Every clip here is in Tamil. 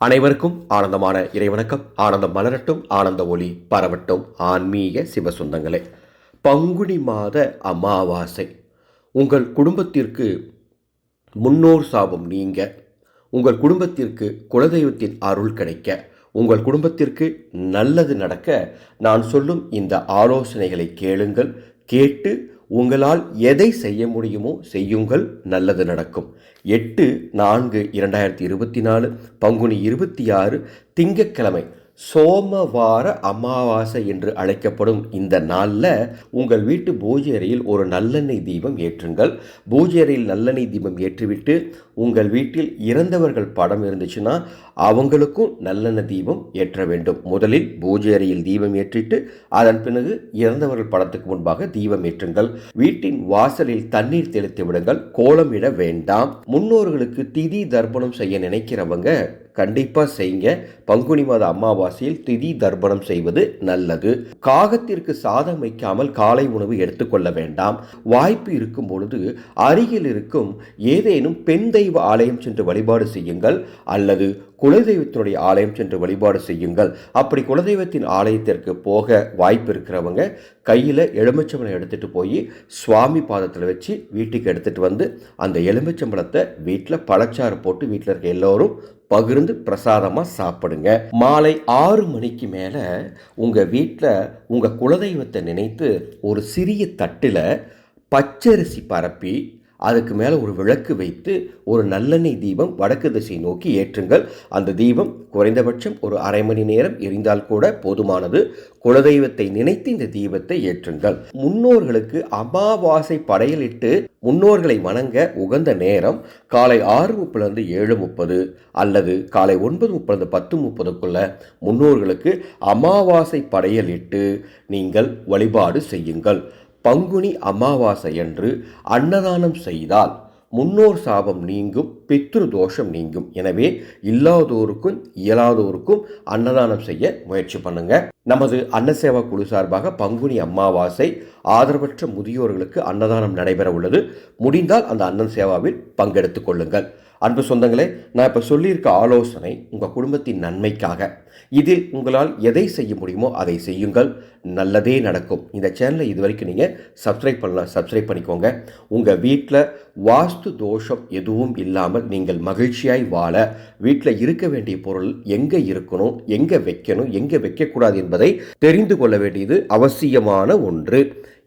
அனைவருக்கும் ஆனந்தமான இறைவணக்கம். ஆனந்தம் மலரட்டும் ஆனந்த ஒளி பரவட்டும். ஆன்மீக சிவசுந்தங்களே பங்குனி மாத அமாவாசை. உங்கள் குடும்பத்திற்கு முன்னோர் சாபம் நீங்க உங்கள் குடும்பத்திற்கு குலதெய்வத்தின் அருள் கிடைக்க உங்கள் குடும்பத்திற்கு நல்லது நடக்க நான் சொல்லும் இந்த ஆலோசனைகளை கேளுங்கள் கேட்டு உங்களால் எதை செய்ய முடியுமோ செய்யுங்கள் நல்லது நடக்கும். எட்டு நான்கு இரண்டாயிரத்தி இருபத்தி நாலு பங்குனி இருபத்தி ஆறு திங்கட்கிழமை. சோமவார அமாவாசை என்று அழைக்கப்படும் இந்த நாளில் உங்கள் வீட்டு பூஜை அறையில் ஒரு நல்லெண்ணெய் தீபம் ஏற்றுங்கள். பூஜை அறையில் நல்லெண்ணெய் தீபம் ஏற்றிவிட்டு உங்கள் வீட்டில் இறந்தவர்கள் படம் இருந்துச்சுன்னா அவங்களுக்கும் நல்லெண்ணெய் தீபம் ஏற்ற வேண்டும். முதலில் பூஜை அறையில் தீபம் ஏற்றிட்டு அதன் பிறகு இறந்தவர்கள் படத்துக்கு முன்பாக தீபம் ஏற்றுங்கள். வீட்டின் வாசலில் தண்ணீர் தெளித்து விடுங்கள். கோலமிட வேண்டாம். முன்னோர்களுக்கு திதி தர்ப்பணம் செய்ய நினைக்கிறவங்க கண்டிப்பாக செய்யுங்க. பங்குனி மாத அமாவாசையில் திதி தர்ப்பணம் செய்வது நல்லது. காகத்திற்கு சாதம் வைக்காமல் காலை உணவு எடுத்துக்கொள்ள வேண்டாம். வாய்ப்பு இருக்கும் பொழுது அருகில் இருக்கும் ஏதேனும் பெண் தெய்வ ஆலயம் சென்று வழிபாடு செய்யுங்கள். அல்லது குலதெய்வத்தினுடைய ஆலயம் சென்று வழிபாடு செய்யுங்கள். அப்படி குலதெய்வத்தின் ஆலயத்திற்கு போக வாய்ப்பு இருக்கிறவங்க கையில் எலுமிச்சம்பளம் எடுத்துகிட்டு போய் சுவாமி பாதத்தில் வச்சு வீட்டுக்கு எடுத்துகிட்டு வந்து அந்த எலுமிச்சம்பழத்தை வீட்டில் பழச்சாறு போட்டு வீட்டில் இருக்க எல்லோரும் பகிர்ந்து பிரசாதமாக சாப்பிடுங்க. மாலை ஆறு மணிக்கு மேலே உங்கள் வீட்டில் உங்கள் குலதெய்வத்தை நினைத்து ஒரு சிறிய தட்டில் பச்சரிசி பரப்பி அதுக்கு மேலே ஒரு விளக்கு வைத்து ஒரு நல்லெண்ணெய் தீபம் வடக்கு திசை நோக்கி ஏற்றுங்கள். அந்த தீபம் குறைந்தபட்சம் ஒரு அரை மணி நேரம் எரிந்தால் கூட போதுமானது. குலதெய்வத்தை நினைத்து இந்த தீபத்தை ஏற்றுங்கள். முன்னோர்களுக்கு அமாவாசை படையலிட்டு முன்னோர்களை வணங்க உகந்த நேரம் காலை ஆறு முப்பதுலேருந்து ஏழு முப்பது அல்லது காலை ஒன்பது முப்பது பத்து முப்பதுக்குள்ள முன்னோர்களுக்கு அமாவாசை படையலிட்டு நீங்கள் வழிபாடு செய்யுங்கள். பங்குனி அமாவாசை அன்று அன்னதானம் செய்தால் முன்னோர் சாபம் நீங்கும் பித்ரு தோஷம் நீங்கும். எனவே இல்லாதோருக்கும் இயலாதோருக்கும் அன்னதானம் செய்ய முயற்சி பண்ணுங்க. நமது அன்னசேவா குழு சார்பாக பங்குனி அமாவாசை ஆதரவற்ற முதியோர்களுக்கு அன்னதானம் நடைபெற உள்ளது. முடிந்தால் அந்த அன்னன் சேவாவில் பங்கெடுத்துக் கொள்ளுங்கள். அன்பு சொந்தங்களே நான் இப்போ சொல்லியிருக்க ஆலோசனை உங்கள் குடும்பத்தின் நன்மைக்காக. இதில் உங்களால் எதை செய்ய முடியுமோ அதை செய்யுங்கள். நல்லதே நடக்கும். இந்த சேனலை இது வரைக்கும் நீங்கள் சப்ஸ்கிரைப் பண்ணலாம் சப்ஸ்கிரைப் பண்ணிக்கோங்க. உங்கள் வீட்டில் வாஸ்து தோஷம் எதுவும் இல்லாமல் நீங்கள் மகிழ்ச்சியாய் வாழ வீட்டில் இருக்க வேண்டிய பொருள் எங்கே இருக்கணும் எங்கே வைக்கணும் எங்கே வைக்கக்கூடாது என்பதை தெரிந்து கொள்ள வேண்டியது அவசியமான ஒன்று.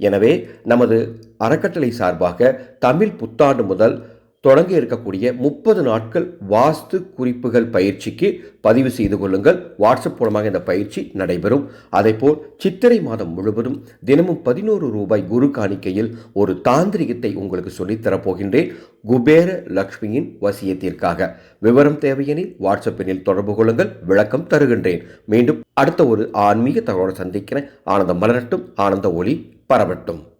எனவே நமது அறக்கட்டளை சார்பாக தமிழ் புத்தாண்டு முதல் தொடங்க இருக்கக்கூடிய முப்பது நாட்கள் வாஸ்து குறிப்புகள் பயிற்சிக்கு பதிவு செய்து கொள்ளுங்கள். வாட்ஸ்அப் மூலமாக இந்த பயிற்சி நடைபெறும். அதேபோல் சித்திரை மாதம் முழுவதும் தினமும் பதினோரு ரூபாய் குரு காணிக்கையில் ஒரு தாந்திரிகத்தை உங்களுக்கு சொல்லித்தரப்போகின்றேன் குபேர லக்ஷ்மியின் வசியத்திற்காக. விவரம் தேவையெனில் வாட்ஸ்அப்பினில் தொடர்பு கொள்ளுங்கள். விளக்கம் தருகின்றேன். மீண்டும் அடுத்த ஒரு ஆன்மீக தகவலை சந்திக்கிறேன். ஆனந்தம் மலரட்டும். ஆனந்த ஒளி பரவட்டும்.